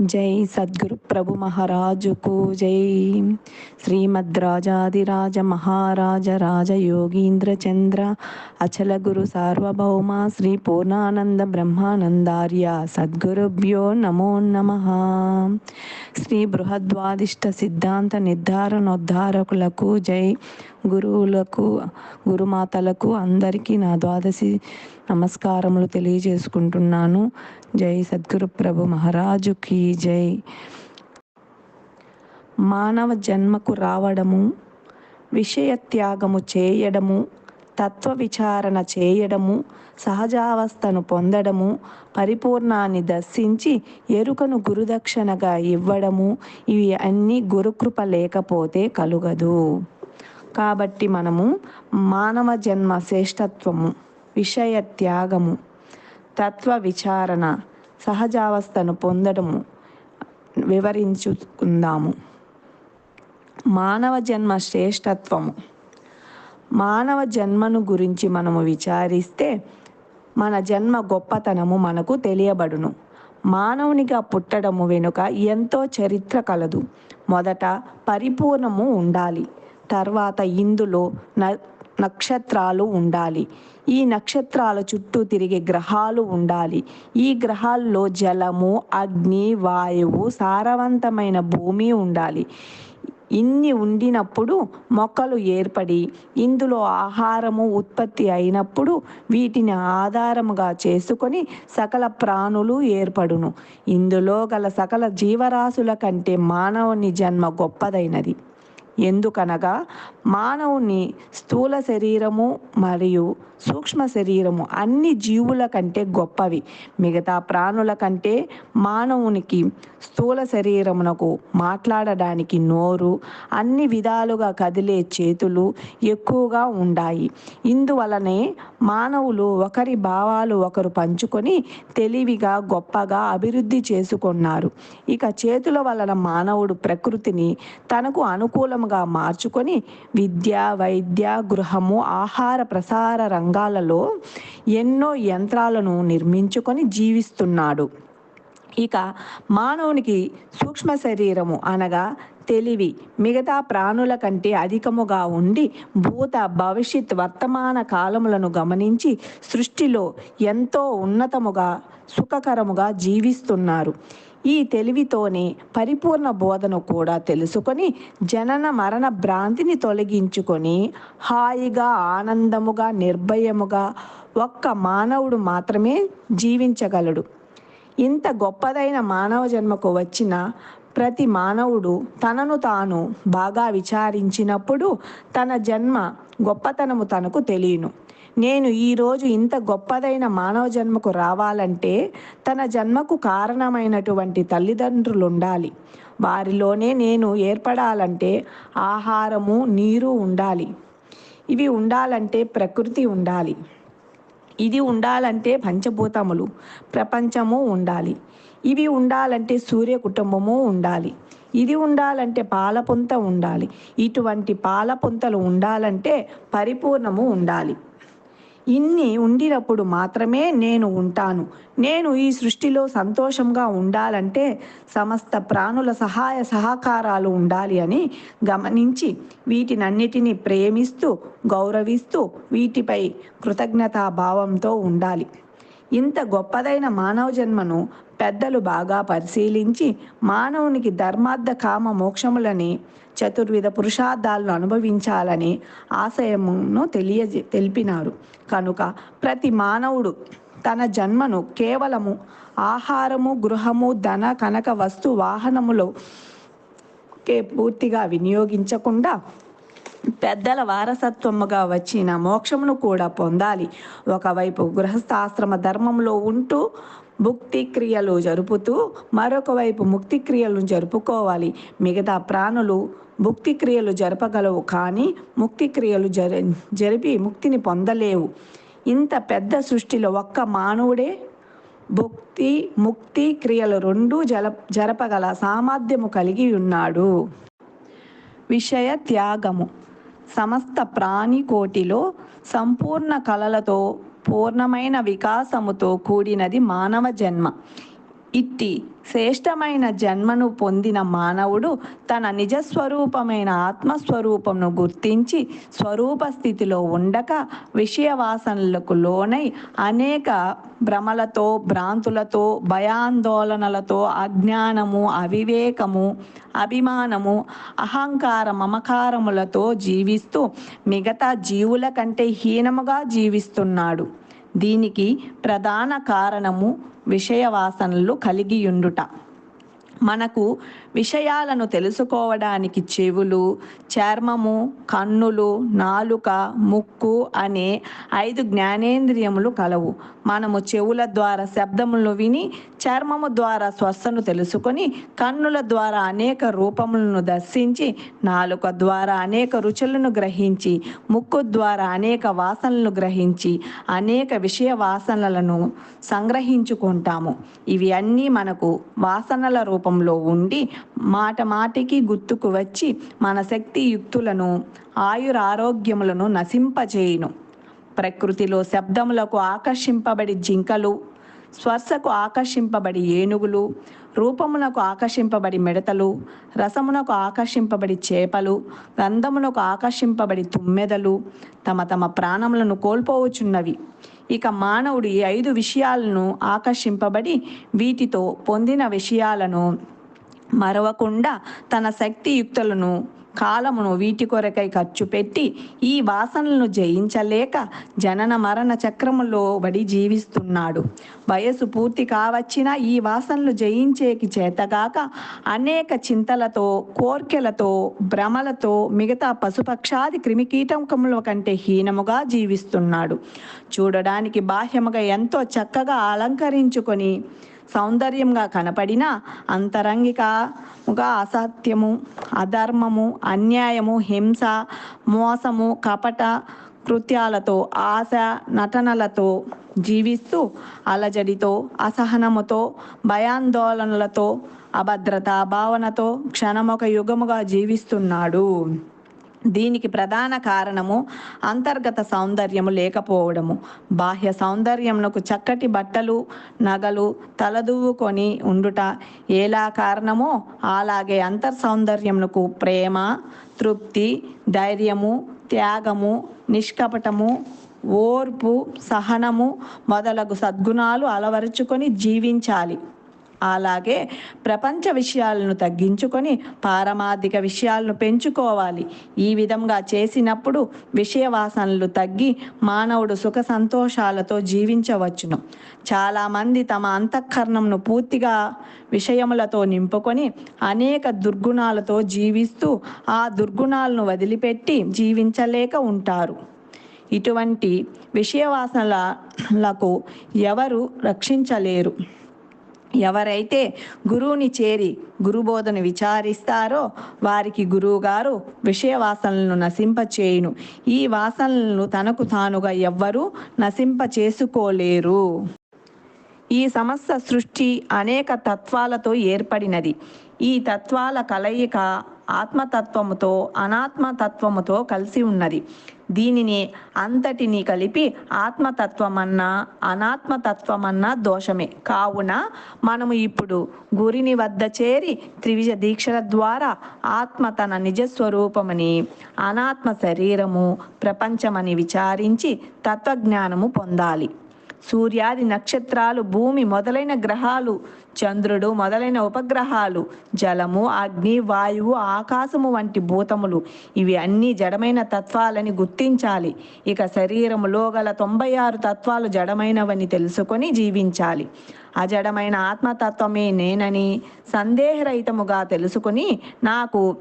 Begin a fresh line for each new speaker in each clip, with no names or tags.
జై సద్గురు ప్రభు మహారాజుకు జై. శ్రీమద్ రాజాదిరాజ మహారాజ రాజ యోగీంద్ర చంద్ర అచల గురు సార్వభౌమ శ్రీ పూర్ణానంద బ్రహ్మానందార్య సద్గురుభ్యో నమో నమ. శ్రీ బృహద్వాదిష్ట సిద్ధాంత నిర్ధారణోద్ధారకులకు జై. గురువులకు గురుమాతలకు అందరికీ నా ద్వాదశి నమస్కారములు తెలియజేసుకుంటున్నాను. జై సద్గురు ప్రభు మహారాజుకి జై. మానవ జన్మకు రావడము విషయ త్యాగము చేయడము తత్వ విచారణ చేయడము సహజావస్థను పొందడము పరిపూర్ణాన్ని దర్శించి ఎరుకను గురుదక్షిణగా ఇవ్వడము ఇవి అన్నీ గురుకృప లేకపోతే కలుగదు. కాబట్టి మనము మానవ జన్మ శ్రేష్టత్వము. విషయ త్యాగము తత్వ విచారణ సహజావస్థను పొందడము వివరించుకుందాము. మానవ జన్మ శ్రేష్టత్వము. మానవ జన్మను గురించి మనము విచారిస్తే మన జన్మ గొప్పతనము మనకు తెలియబడును. మానవునిగా పుట్టడము వెనుక ఎంతో చరిత్ర కలదు. మొదట పరిపూర్ణము ఉండాలి. తర్వాత ఇందులో న నక్షత్రాలు ఉండాలి. ఈ నక్షత్రాల చుట్టూ తిరిగే గ్రహాలు ఉండాలి. ఈ గ్రహాల్లో జలము అగ్ని వాయువు సారవంతమైన భూమి ఉండాలి. ఇన్ని ఉండినప్పుడు మొక్కలు ఏర్పడి ఇందులో ఆహారము ఉత్పత్తి అయినప్పుడు వీటిని ఆధారముగా చేసుకొని సకల ప్రాణులు ఏర్పడును. ఇందులో గల సకల జీవరాశుల కంటే మానవుని జన్మ గొప్పదైనది. ఎందుకనగా మానవుని స్థూల శరీరము మరియు సూక్ష్మ శరీరము అన్ని జీవుల కంటే గొప్పవి. మిగతా ప్రాణుల కంటే మానవునికి స్థూల శరీరమునకు మాట్లాడడానికి నోరు అన్ని విధాలుగా కదిలే చేతులు ఎక్కువగా ఉండాయి. ఇందువలనే మానవులు ఒకరి భావాలు ఒకరు పంచుకొని తెలివిగా గొప్పగా అభివృద్ధి చేసుకున్నారు. ఇక చేతుల వలన మానవుడు ప్రకృతిని తనకు అనుకూలముగా మార్చుకొని విద్య వైద్య గృహము ఆహార ప్రసార రంగం రంగాలలో ఎన్నో యంత్రాలను నిర్మించుకొని జీవిస్తున్నాడు. ఇక మానవునికి సూక్ష్మ శరీరము అనగా తెలివి మిగతా ప్రాణుల కంటే అధికముగా ఉండి భూత భవిష్యత్ వర్తమాన కాలములను గమనించి సృష్టిలో ఎంతో ఉన్నతముగా సుఖకరముగా జీవిస్తున్నారు. ఈ తెలివితోనే పరిపూర్ణ బోధను కూడా తెలుసుకొని జనన మరణ భ్రాంతిని తొలగించుకొని హాయిగా ఆనందముగా నిర్భయముగా ఒక్క మానవుడు మాత్రమే జీవించగలడు. ఇంత గొప్పదైన మానవ జన్మకు వచ్చిన ప్రతి మానవుడు తనను తాను బాగా విచారించినప్పుడు తన జన్మ గొప్పతనము తనకు తెలియను. నేను ఈరోజు ఇంత గొప్పదైన మానవ జన్మకు రావాలంటే తన జన్మకు కారణమైనటువంటి తల్లిదండ్రులు ఉండాలి వారిలోనే నేను ఏర్పడాలంటే ఆహారము నీరు ఉండాలి. ఇవి ఉండాలంటే ప్రకృతి ఉండాలి. ఇది ఉండాలంటే పంచభూతములు ప్రపంచము ఉండాలి. ఇవి ఉండాలంటే సూర్య కుటుంబము ఉండాలి. ఇది ఉండాలంటే పాలపుంత ఉండాలి. ఇటువంటి పాలపుంతలు ఉండాలంటే పరిపూర్ణము ఉండాలి. ఇన్ని ఉండినప్పుడు మాత్రమే నేను ఉంటాను. నేను ఈ సృష్టిలో సంతోషంగా ఉండాలంటే సమస్త ప్రాణుల సహాయ సహకారాలు ఉండాలి అని గమనించి వీటినన్నిటినీ ప్రేమిస్తూ గౌరవిస్తూ వీటిపై కృతజ్ఞతా భావంతో ఉండాలి. ఇంత గొప్పదైన మానవ జన్మను పెద్దలు బాగా పరిశీలించి మానవునికి ధర్మార్థ కామ మోక్షములని చతుర్విధ పురుషార్థాలను అనుభవించాలని ఆశయమును తెలియ తెలిపినారు. కనుక ప్రతి మానవుడు తన జన్మను కేవలము ఆహారము గృహము ధన కనక వస్తు వాహనములో కే పూర్తిగా వినియోగించకుండా పెద్దల వారసత్వముగా వచ్చిన మోక్షమును కూడా పొందాలి. ఒకవైపు గృహస్థాశ్రమ ధర్మంలో ఉంటూ భుక్తి క్రియలు జరుపుతూ మరొక వైపు ముక్తి క్రియలను జరుపుకోవాలి. మిగతా ప్రాణులు భుక్తి క్రియలు జరపగలవు కానీ ముక్తి క్రియలు జరి జరిపి ముక్తిని పొందలేవు. ఇంత పెద్ద సృష్టిలో ఒక్క మానవుడే భుక్తి ముక్తి క్రియలు రెండూ జల జరపగల సామర్థ్యము కలిగి ఉన్నాడు. విషయ త్యాగము. సమస్త ప్రాణికోటిలో సంపూర్ణ కళలతో పూర్ణమైన వికాసముతో కూడినది మానవ జన్మ. ఇట్టి శ్రేష్టమైన జన్మను పొందిన మానవుడు తన నిజస్వరూపమైన ఆత్మస్వరూపమును గుర్తించి స్వరూప స్థితిలో ఉండక విషయవాసనలకు లోనై అనేక భ్రమలతో భ్రాంతులతో భయాందోళనలతో అజ్ఞానము అవివేకము అభిమానము అహంకార మమకారములతో జీవిస్తూ మిగతా జీవుల కంటే హీనముగా జీవిస్తున్నాడు. దీనికి ప్రధాన కారణము విషయవాసనలు కలిగియుండుట. మనకు విషయాలను తెలుసుకోవడానికి చెవులు చర్మము కన్నులు నాలుక ముక్కు అనే ఐదు జ్ఞానేంద్రియములు కలవు. మనము చెవుల ద్వారా శబ్దములను విని చర్మము ద్వారా స్వస్థను తెలుసుకొని కన్నుల ద్వారా అనేక రూపములను దర్శించి నాలుక ద్వారా అనేక రుచులను గ్రహించి ముక్కు ద్వారా అనేక వాసనలను గ్రహించి అనేక విషయ వాసనలను సంగ్రహించుకుంటాము. ఇవి అన్నీ మనకు వాసనల రూపంలో ఉండి మాట మాటికి గుర్తుకు వచ్చి మన శక్తి యుక్తులను ఆయురారోగ్యములను నశింపజేయును. ప్రకృతిలో శబ్దములకు ఆకర్షింపబడి జింకలు స్పర్శకు ఆకర్షింపబడి ఏనుగులు రూపమునకు ఆకర్షింపబడి మిడతలు రసమునకు ఆకర్షింపబడి చేపలు గంధమునకు ఆకర్షింపబడి తుమ్మెదలు తమ తమ ప్రాణములను కోల్పోవచ్చున్నవి. ఇక మానవుడు ఈ ఐదు విషయాలను ఆకర్షింపబడి వీటితో పొందిన విషయాలను మరవకుండా తన శక్తియుక్తులను కాలమును వీటి కొరకై ఖర్చు పెట్టి ఈ వాసనలను జయించలేక జనన మరణ చక్రములో బడి జీవిస్తున్నాడు. వయసు పూర్తి కావచ్చినా ఈ వాసనలు జయించేకి చేతగాక అనేక చింతలతో కోర్కెలతో భ్రమలతో మిగతా పశుపక్షాది క్రిమికీటకముల కంటే హీనముగా జీవిస్తున్నాడు. చూడడానికి బాహ్యముగా ఎంతో చక్కగా అలంకరించుకొని సౌందర్యంగా కనపడిన అంతరంగికముగా అసత్యము అధర్మము అన్యాయము హింస మోసము కపట కృత్యాలతో ఆశ నటనలతో జీవిస్తూ అలజడితో అసహనముతో భయాందోళనలతో అభద్రతా భావనతో క్షణమొక యుగముగా జీవిస్తున్నాడు. దీనికి ప్రధాన కారణము అంతర్గత సౌందర్యము లేకపోవడము. బాహ్య సౌందర్యమునకు చక్కటి బట్టలు నగలు తలదువ్వుకొని ఉండుట ఎలా కారణమో అలాగే అంతర్ సౌందర్యమునకు ప్రేమ తృప్తి ధైర్యము త్యాగము నిష్కపటము ఓర్పు సహనము మొదలగు సద్గుణాలు అలవరుచుకొని జీవించాలి. అలాగే ప్రపంచ విషయాలను తగ్గించుకొని పారమార్థిక విషయాలను పెంచుకోవాలి. ఈ విధంగా చేసినప్పుడు విషయ వాసనలు తగ్గి మానవుడు సుఖ సంతోషాలతో జీవించవచ్చును. చాలామంది తమ అంతఃకరణంను పూర్తిగా విషయములతో నింపుకొని అనేక దుర్గుణాలతో జీవిస్తూ ఆ దుర్గుణాలను వదిలిపెట్టి జీవించలేక ఉంటారు. ఇటువంటి విషయవాసనలకు ఎవరు రక్షించలేరు. ఎవరైతే గురువుని చేరి గురుబోధను విచారిస్తారో వారికి గురువుగారు విషయ వాసనలను నశింపచేయును. ఈ వాసనలను తనకు తానుగా ఎవ్వరూ నశింప చేసుకోలేరు ఈ సమస్త సృష్టి అనేక తత్వాలతో ఏర్పడినది. ఈ తత్వాల కలయిక ఆత్మతత్వముతో అనాత్మతత్వముతో కలిసి ఉన్నది. దీనిని అంతటిని కలిపి ఆత్మతత్వమన్నా అనాత్మతత్వమన్నా దోషమే. కావున మనము ఇప్పుడు గురిని వద్ద చేరి త్రివిజ దీక్షల ద్వారా ఆత్మ తన నిజస్వరూపమని అనాత్మ శరీరము ప్రపంచమని విచారించి తత్వజ్ఞానము పొందాలి. సూర్యాది నక్షత్రాలు భూమి మొదలైన గ్రహాలు చంద్రుడు మొదలైన ఉపగ్రహాలు జలము అగ్ని వాయువు ఆకాశము వంటి భూతములు. ఇవి అన్నీ జడమైన తత్వాలని గుర్తించాలి. ఇక శరీరములో గల తొంభై ఆరు తత్వాలు జడమైనవని తెలుసుకొని జీవించాలి. అజడమైన ఆత్మతత్వమే నేనని సందేహరహితముగా తెలుసుకొని నాకు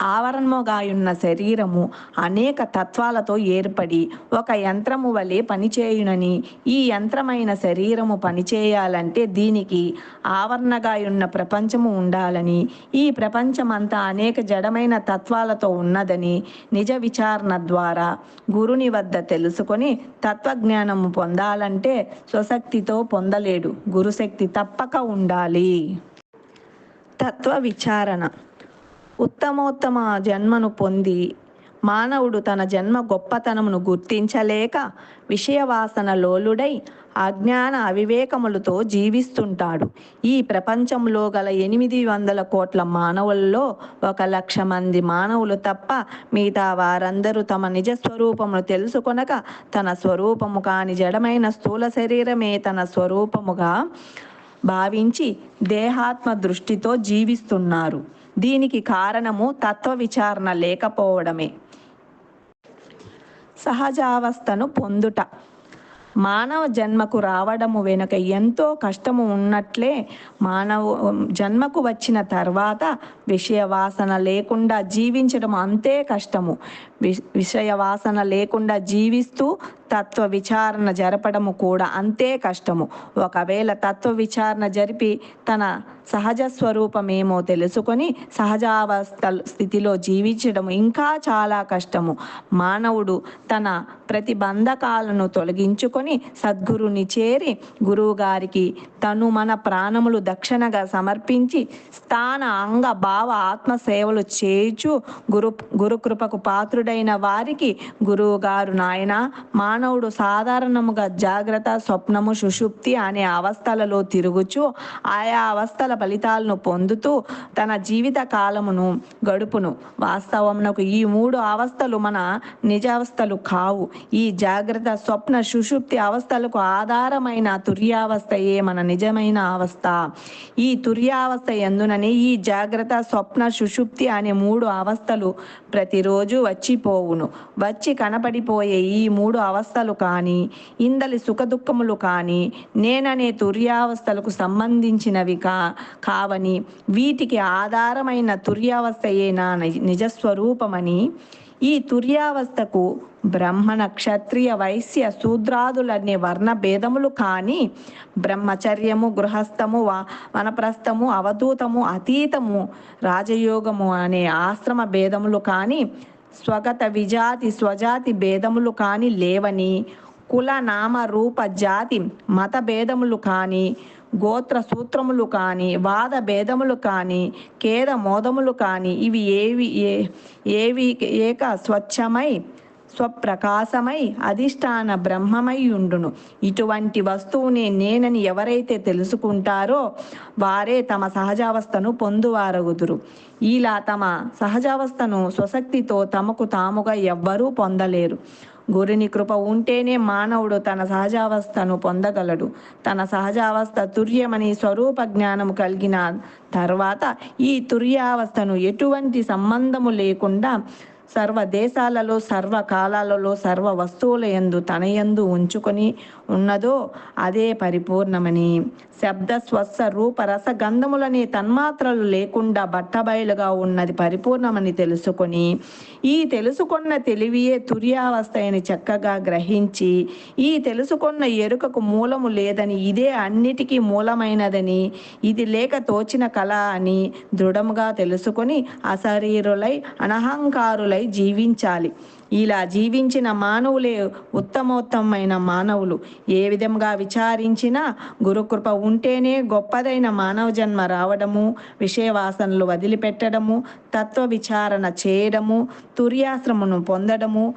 ఆవరణముగాయున్న శరీరము అనేక తత్వాలతో ఏర్పడి ఒక యంత్రము వలె పనిచేయునని ఈ యంత్రమైన శరీరము పనిచేయాలంటే దీనికి ఆవరణగాయున్న ప్రపంచము ఉండాలని ఈ ప్రపంచమంతా అనేక జడమైన తత్వాలతో ఉన్నదని నిజ విచారణ ద్వారా గురుని వద్ద తెలుసుకొని తత్వజ్ఞానము పొందాలంటే స్వశక్తితో పొందలేడు గురుశక్తి తప్పక ఉండాలి. తత్వ విచారణ. ఉత్తమోత్తమ జన్మను పొంది మానవుడు తన జన్మ గొప్పతనమును గుర్తించలేక విషయవాసన లోలుడై అజ్ఞాన అవివేకములతో జీవిస్తుంటాడు. ఈ ప్రపంచంలో గల ఎనిమిది వందల కోట్ల మానవుల్లో ఒక లక్ష మంది మానవులు తప్ప మిగతా వారందరూ తమ నిజ స్వరూపమును తెలుసుకొనక తన స్వరూపము కాని జడమైన స్థూల శరీరమే తన స్వరూపముగా భావించి దేహాత్మ దృష్టితో జీవిస్తున్నారు. దీనికి కారణము తత్వ విచారణ లేకపోవడమే. సహజావస్థను పొందుట. మానవ జన్మకు రావడము వెనుక ఎంతో కష్టము ఉన్నట్లే మానవ జన్మకు వచ్చిన తర్వాత విషయ వాసన లేకుండా జీవించడం అంతే కష్టము. వి విషయ వాసన లేకుండా జీవిస్తూ తత్వ విచారణ జరపడము కూడా అంతే కష్టము. ఒకవేళ తత్వ విచారణ జరిపి తన సహజ స్వరూపమేమో తెలుసుకొని సహజావస్థ స్థితిలో జీవించడం ఇంకా చాలా కష్టము. మానవుడు తన ప్రతిబంధకాలను తొలగించుకొని సద్గురుని చేరి గురువుగారికి తను మన ప్రాణములు దక్షిణగా సమర్పించి స్థాన అంగ భావ ఆత్మ సేవలు చేయుచు గురు గురుకృపకు పాత్రుడైన వారికి గురువు గారు నాయన మానవుడు సాధారణముగా జాగ్రత్త స్వప్నము సుషుప్తి అనే అవస్థలలో తిరుగుచు ఆయా అవస్థల ఫలితాలను పొందుతూ తన జీవిత కాలమును గడుపును. వాస్తవమునకు ఈ మూడు అవస్థలు మన నిజావస్థలు కావు. ఈ జాగ్రత్త స్వప్న సుషుప్తి అవస్థలకు ఆధారమైన తుర్యావస్థయే మన నిజమైన అవస్థ. ఈ తుర్యావస్థ ఎందుననే ఈ జాగ్రత్త స్వప్న సుషుప్తి అనే మూడు అవస్థలు ప్రతిరోజు వచ్చిపోవును. వచ్చి కనపడిపోయే ఈ మూడు అవస్థ అవస్థలు కానీ ఇందలి సుఖదుఖములు కానీ నేననే తుర్యావస్థలకు సంబంధించినవి కా కావని వీటికి ఆధారమైన తుర్యావస్థయే నా నిజస్వరూపమని ఈ తుర్యావస్థకు బ్రహ్మణ క్షత్రియ వైశ్య శూద్రాదులనే వర్ణ భేదములు కానీ బ్రహ్మచర్యము గృహస్థము వనప్రస్థము అవధూతము అతీతము రాజయోగము అనే ఆశ్రమ భేదములు కానీ స్వగత విజాతి స్వజాతి భేదములు కానీ లేవని కుల నామ రూప జాతి మత భేదములు కానీ గోత్ర సూత్రములు కానీ వాద భేదములు కానీ కేద మోదములు కానీ ఇవి ఏవి ఏ ఏవి ఏక స్వచ్ఛమై స్వప్రకాశమై అధిష్టాన బ్రహ్మమై ఉండును. ఇటువంటి వస్తువుని నేనని ఎవరైతే తెలుసుకుంటారో వారే తమ సహజావస్థను పొందువారగుదురు. ఇలా తమ సహజావస్థను స్వశక్తితో తమకు తాముగా ఎవ్వరూ పొందలేరు. గురుని కృప ఉంటేనే మానవుడు తన సహజావస్థను పొందగలడు. తన సహజావస్థ తుర్యమని స్వరూప జ్ఞానము కలిగిన తర్వాత ఈ తుర్యావస్థను ఎటువంటి సంబంధము లేకుండా సర్వ దేశాలలో సర్వ కాలాలలో సర్వ వస్తువుల యందు తన యందు ఉంచుకొని ఉన్నదో అదే పరిపూర్ణమని. శబ్ద స్వస్స రూప రస గంధములని తన్మాత్రలు లేకుండా బట్టబయలుగా ఉన్నది పరిపూర్ణమని తెలుసుకొని ఈ తెలుసుకున్న తెలివియే తుర్యావస్థ అని చక్కగా గ్రహించి ఈ తెలుసుకున్న ఎరుకకు మూలము లేదని ఇదే అన్నిటికీ మూలమైనదని ఇది లేక తోచిన కళ అని దృఢముగా తెలుసుకొని అశరీరులై అనహంకారులై జీవించాలి. ఇలా జీవించిన మానవులే ఉత్తమోత్తమైన మానవులు. ఏ విధంగా విచారించినా గురుకృప ఉంటేనే గొప్పదైన మానవ జన్మ రావడము విషయవాసనలు వదిలిపెట్టడము తత్వ విచారణ చేయడము తుర్యాశ్రమును పొందడము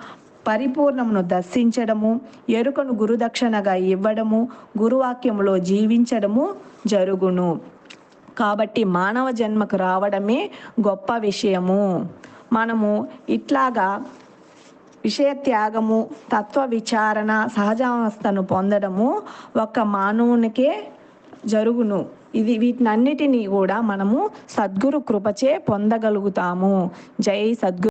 పరిపూర్ణమును దర్శించడము ఎరుకను గురుదక్షిణగా ఇవ్వడము గురువాక్యములో జీవించడము జరుగును. కాబట్టి మానవ జన్మకు రావడమే గొప్ప విషయము. మనము ఇట్లాగా విషయ త్యాగము తత్వ విచారణ సహజావస్థను పొందడము ఒక మానవునికే జరుగును. ఇది వీటినన్నిటినీ కూడా మనము సద్గురు కృపచే పొందగలుగుతాము. జై సద్గురు.